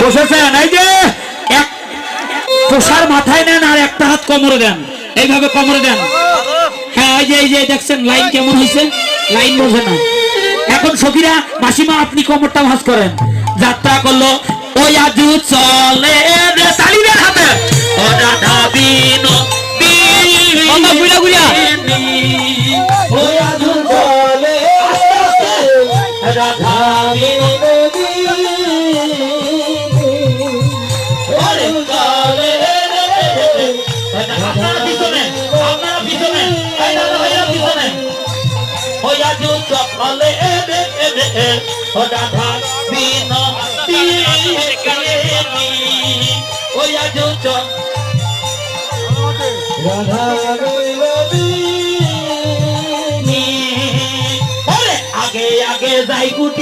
বসেছেন, এই যে এক মাথায় নেন আর একটা হাত কোমরে দেন। এইভাবে কোমরে দেন। হ্যাঁ এই যে এই যে, দেখছেন লাইন কেমন হয়েছে? লাইন বোঝে না। এখন সখীরা, মাসিমা, আপনি কোমরটা ভাঁজ করেন। যাত্রা করল ওই আজু চলে হাতে চলে এবে এবে এ। ও রাধা বিনতি কেনি ওয়া জু চ রাধা আগে আগে যাই গুটি